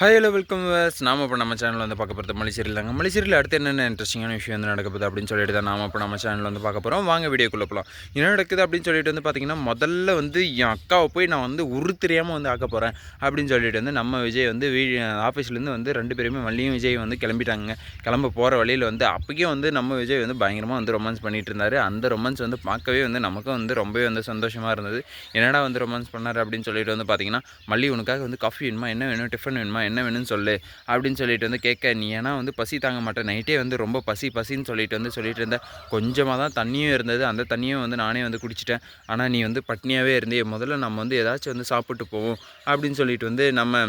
Hi hello welcome ways நாம இப்போ நம்ம சேனலில் வந்து பார்க்க போகிறது மலைசீரியல் தாங்க. மலைசீரியல் அடுத்து என்னென்ன இன்ட்ரெஸ்டிங்கான விஷயம் வந்து நடக்குது அப்படின்னு சொல்லிட்டு தான் நாம இப்போ நம்ம சேனலில் வந்து பார்க்க போகிறோம் வாங்க வீடியோக்குள்ளே போகலாம் என்ன நடக்குது அப்படின்னு சொல்லிட்டு வந்து பார்த்தீங்கன்னா முதல்ல வந்து என் அக்காவை போய் நான் வந்து உரு தெரியாமல் வந்து ஆக்க போகிறேன் அப்படின்னு சொல்லிட்டு வந்து நம்ம விஜய் வந்து வீ ஆஃபீஸ்லேருந்து வந்து ரெண்டு பேருமே மல்லியும் விஜய் வந்து கிளம்பிட்டாங்க. கிளம்ப போகிற வழியில் வந்து அப்போக்கே வந்து நம்ம விஜய் வந்து பயங்கரமாக வந்து ரொமான்ஸ் பண்ணிகிட்டு இருந்தார். அந்த ரொமான்ஸ் வந்து பார்க்கவே வந்து நமக்கும் வந்து ரொம்பவே வந்து சந்தோஷமாக இருந்தது. என்னடா வந்து ரொமான்ஸ் பண்ணார் அப்படின்னு சொல்லிட்டு வந்து பார்த்தீங்கன்னா மல்லி உனக்காக வந்து காஃபி வேணுமா? என்ன வேணும்? டிஃபன் வேணுமா? என்ன வேணும்னு சொல்லு அப்படின்னு சொல்லிட்டு வந்து கேட்க நீ ஏன்னா வந்து பசி தாங்க மாட்டேன் நைட்டே வந்து ரொம்ப பசி பசின்னு சொல்லிட்டு வந்து சொல்லிட்டு இருந்தேன் கொஞ்சமாக தான் தண்ணியும் இருந்தது. அந்த தண்ணியும் வந்து நானே வந்து குடிச்சிட்டேன். ஆனால் நீ வந்து பட்னியாகவே இருந்தே முதல்ல நம்ம வந்து ஏதாச்சும் வந்து சாப்பிட்டு போவோம். அப்படின்னு சொல்லிட்டு வந்து நம்ம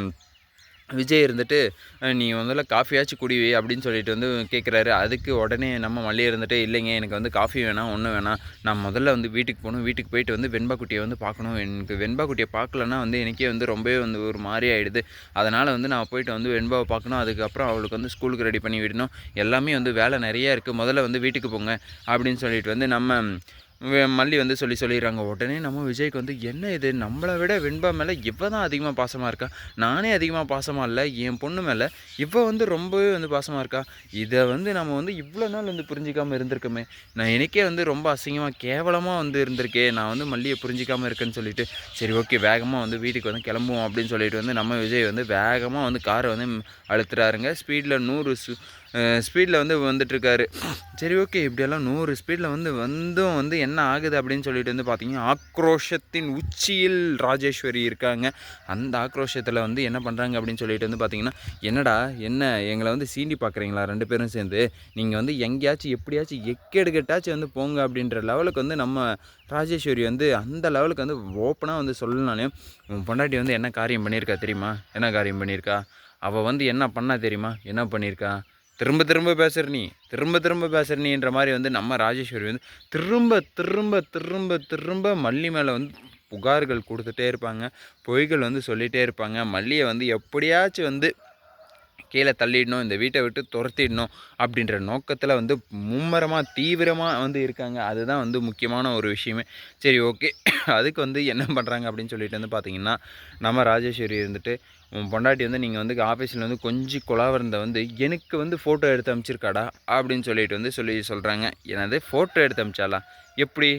விஜய் இருந்துட்டு நீ முதல்ல காஃபியாச்சும் குடிவி அப்படின்னு சொல்லிட்டு வந்து கேட்குறாரு அதுக்கு உடனே நம்ம மல்லி இருந்துட்டு இல்லைங்க எனக்கு வந்து காஃபி வேணாம் ஒன்றும் வேணாம். நான் முதல்ல வந்து வீட்டுக்கு போகணும் வீட்டுக்கு போயிட்டு வந்து வெண்பா குட்டியை வந்து பார்க்கணும். எனக்கு வெண்பா குட்டியை பார்க்கலன்னா வந்து எனக்கே வந்து ரொம்பவே வந்து ஒரு மாதிரி ஆகிடுது அதனால் வந்து நான் போயிட்டு வந்து வெண்பாவை பார்க்கணும். அதுக்கப்புறம் அவளுக்கு வந்து ஸ்கூலுக்கு ரெடி பண்ணி விடணும். எல்லாமே வந்து வேலை நிறையா இருக்குது முதல்ல வந்து வீட்டுக்கு போங்க அப்படின்னு சொல்லிட்டு வந்து நம்ம மல்லி வந்து சொல்லி சொல்லிடுறாங்க உடனே நம்ம விஜய்க்கு வந்து என்ன இது? நம்மளை விட வெண்பா மேலே இவ தான் அதிகமாக பாசமாக இருக்கா? நானே அதிகமாக பாசமாக இல்லை என் பொண்ணு மேலே இவ வந்து ரொம்பவே வந்து பாசமாக இருக்கா? இதை வந்து நம்ம வந்து இவ்வளோ நாள் வந்து புரிஞ்சிக்காமல் இருந்திருக்கோமே. நான் எனக்கே வந்து ரொம்ப அசிங்கமாக கேவலமாக வந்து இருந்திருக்கேன் நான் வந்து மல்லியை புரிஞ்சிக்காமல் இருக்கேன்னு சொல்லிட்டு சரி ஓகே வேகமாக வந்து வீட்டுக்கு வந்து கிளம்புவோம் அப்படின்னு சொல்லிட்டு வந்து நம்ம விஜய் வந்து வேகமாக வந்து காரை வந்து அழுத்துறாருங்க. ஸ்பீடில் நூறு ஸ்பீடில் வந்து வந்துட்டுருக்காரு. சரி ஓகே இப்படியெல்லாம் நூறு ஸ்பீடில் வந்து வந்தும் வந்து என்ன ஆகுது அப்படின்னு சொல்லிட்டு வந்து பார்த்தீங்கன்னா ஆக்ரோஷத்தின் உச்சியில் ராஜேஸ்வரி இருக்காங்க. அந்த ஆக்ரோஷத்தில் வந்து என்ன பண்ணுறாங்க அப்படின்னு சொல்லிட்டு வந்து பார்த்தீங்கன்னா என்னடா என்ன எங்களை வந்து சீண்டி பார்க்குறீங்களா ரெண்டு பேரும் சேர்ந்து? நீங்கள் வந்து எங்கேயாச்சும் எப்படியாச்சும் எக்கெடுக்கட்டாச்சும் வந்து போங்க அப்படின்ற லெவலுக்கு வந்து நம்ம ராஜேஸ்வரி வந்து அந்த லெவலுக்கு வந்து ஓப்பனாக வந்து சொல்லனாலே உன் பொண்டாட்டி வந்து என்ன காரியம் பண்ணியிருக்கா தெரியுமா? என்ன காரியம் பண்ணியிருக்கா? அவள் வந்து என்ன பண்ணா தெரியுமா? என்ன பண்ணியிருக்கா? திரும்ப திரும்ப பேசுகிற நீ திரும்ப திரும்ப பேசுகிற நீன்ற மாதிரி வந்து நம்ம ராஜேஸ்வரி வந்து திரும்ப திரும்ப திரும்ப திரும்ப மல்லி மேலே வந்து புகார்கள் கொடுத்துட்டே இருப்பாங்க பொய்கள் வந்து சொல்லிகிட்டே இருப்பாங்க. மல்லியை வந்து எப்படியாச்சும் வந்து கீழே தள்ளிடணும் இந்த வீட்டை விட்டு துரத்திடணும் அப்படின்ற நோக்கத்தில் வந்து மும்மரமாக தீவிரமாக வந்து இருக்காங்க. அதுதான் வந்து முக்கியமான ஒரு விஷயமே. சரி ஓகே அதுக்கு வந்து என்ன பண்ணுறாங்க அப்படின்னு சொல்லிட்டு வந்து பார்த்திங்கன்னா நம்ம ராஜேஸ்வரி இருந்துட்டு உன் பொண்டாட்டி வந்து நீங்கள் வந்து ஆஃபீஸில் வந்து கொஞ்சம் குழாவிருந்த வந்து எனக்கு வந்து ஃபோட்டோ எடுத்து அனுப்பிச்சிருக்காடா அப்படின்னு சொல்லிட்டு வந்து சொல்லி சொல்கிறாங்க எனது ஃபோட்டோ எடுத்து அனுப்பிச்சாலா எப்படி?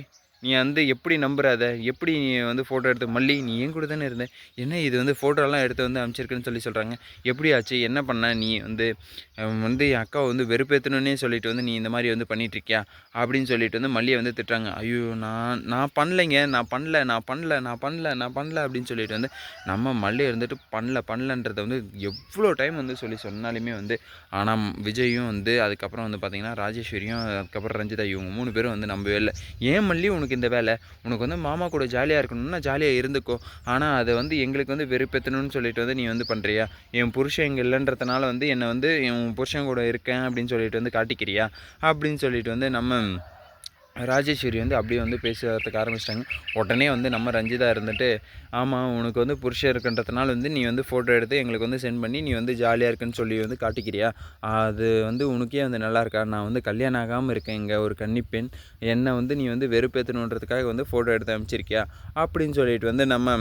நீ வந்து எப்படி நம்புறாத? எப்படி நீ வந்து ஃபோட்டோ எடுத்து மல்லி நீ ஏன் கூட தானே இருந்த? என்ன இது வந்து ஃபோட்டோலாம் எடுத்து வந்து அனுப்பிச்சிருக்குன்னு சொல்லி சொல்கிறாங்க எப்படி ஆச்சு? என்ன பண்ண? நீ வந்து வந்து என் அக்காவை வந்து வெறுப்பேற்றணுன்னே சொல்லிட்டு வந்து நீ இந்த மாதிரி வந்து பண்ணிகிட்ருக்கியா அப்படின்னு சொல்லிட்டு வந்து மல்லியை வந்து திட்டுறாங்க. ஐயோ நான் நான் பண்ணலைங்க. நான் பண்ணல நான் பண்ணல நான் பண்ணல நான் பண்ணல அப்படின்னு சொல்லிட்டு வந்து நம்ம மல்லி இருந்துட்டு பண்ணல பண்ணலன்றதை வந்து எவ்வளோ டைம் வந்து சொல்லி சொன்னாலுமே வந்து ஆனால் விஜயும் வந்து அதுக்கப்புறம் வந்து பார்த்திங்கன்னா ராஜேஸ்வரியும் அதுக்கப்புறம் ரஞ்சிதா இவங்க மூணு பேரும் வந்து நம்பவே இல்லை. ஏன் மல்லி உனக்கு இந்த வேலை. உனக்கு வந்து மாமா கூட ஜாலியாக இருக்கணும்னா ஜாலியாக இருந்துக்கோ. ஆனால் அதை வந்து எங்களுக்கு வந்து வெறுப்பேற்றணும்னு சொல்லிட்டு வந்து நீ வந்து பண்ணுறியா என் புருஷன் இங்கே இல்லைன்றதுனால வந்து என்னை வந்து என் புருஷன் கூட இருக்கேன் அப்படின்னு சொல்லிட்டு வந்து காட்டிக்கிறியா? அப்படின்னு சொல்லிட்டு வந்து நம்ம ராஜேஸ்வரி வந்து அப்படியே வந்து பேசுறதுக்கு ஆரம்பிச்சிட்டாங்க. உடனே வந்து நம்ம ரஞ்சிதா இருந்துட்டு ஆமாம் உனக்கு வந்து புருஷன் இருக்குன்றதுனால வந்து நீ வந்து ஃபோட்டோ எடுத்து எங்களுக்கு வந்து சென்ட் பண்ணி நீ வந்து ஜாலியாக இருக்குன்னு சொல்லி வந்து காட்டிக்கிறியா? அது வந்து உனக்கே வந்து நல்லா இருக்கா? நான் வந்து கல்யாணம் ஆகாமல் இருக்கேன் இங்கே ஒரு கன்னிப்பெண் என்னை வந்து நீ வந்து வெறுப்பேற்றணுன்றதுக்காக வந்து ஃபோட்டோ எடுத்து அனுப்பிச்சிருக்கியா அப்படின்னு சொல்லிட்டு வந்து நம்ம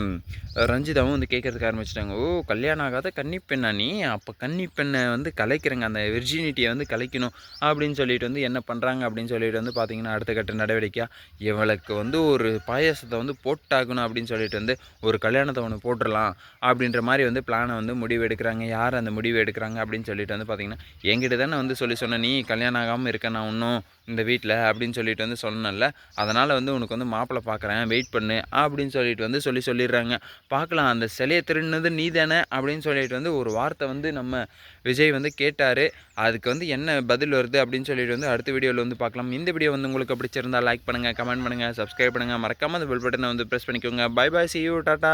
ரஞ்சிதாவும் வந்து கேட்கறதுக்கு ஆரம்பிச்சிட்டாங்க. ஓ கல்யாணம் ஆகாத கன்னிப்பெண்ணா நீ? அப்போ கன்னிப்பெண்ணை வந்து கலைக்கிறங்க. அந்த விர்ஜினிட்டியை வந்து கலைக்கணும். அப்படின்னு சொல்லிட்டு வந்து என்ன பண்ணுறாங்க அப்படின்னு சொல்லிட்டு வந்து பார்த்தீங்கன்னா அடுத்த கட்ட நடவடிக்கையாக இவளுக்கு வந்து ஒரு பாயாசத்தை வந்து போட்டாகணும் அப்படின்னு சொல்லிட்டு வந்து ஒரு கல்யாணத்தை ஒன்று போட்டுடலாம் அப்படின்ற மாதிரி வந்து பிளானை வந்து முடிவு எடுக்கிறாங்க. யார் அந்த முடிவு எடுக்கிறாங்க அப்படின்னு சொல்லிட்டு வந்து பார்த்தீங்கன்னா என்கிட்ட தானே வந்து சொல்லி சொன்ன நீ கல்யாணம் ஆகாமல் இருக்க நான் இன்னும் இந்த வீட்டில் அப்படின்னு சொல்லிட்டு வந்து சொன்னேன்ல. அதனால் வந்து உனக்கு வந்து மாப்பிள்ளை பார்க்குறேன் வெயிட் பண்ணு அப்படின்னு சொல்லிட்டு வந்து சொல்லி சொல்லிடுறாங்க. பார்க்கலாம் அந்த சிலையை திருடினது நீ தானே அப்படின்னு சொல்லிட்டு வந்து ஒரு வார்த்தை வந்து நம்ம விஜய் வந்து கேட்டார். அதுக்கு வந்து என்ன பதில் வருது அப்படின்னு சொல்லிட்டு வந்து அடுத்த வீடியோவில் வந்து பார்க்கலாம். இந்த வீடியோ வந்து உங்களுக்கு அப்படி பிடிச்சிருந்தால் லைக் பண்ணுங்கள் கமெண்ட் பண்ணுங்கள் சப்ஸ்கிரைப் பண்ணுங்கள் மறக்காமல் அந்த பெல் பட்டனை வந்து ப்ரெஸ் பண்ணிக்கோங்க. Bye bye see you tata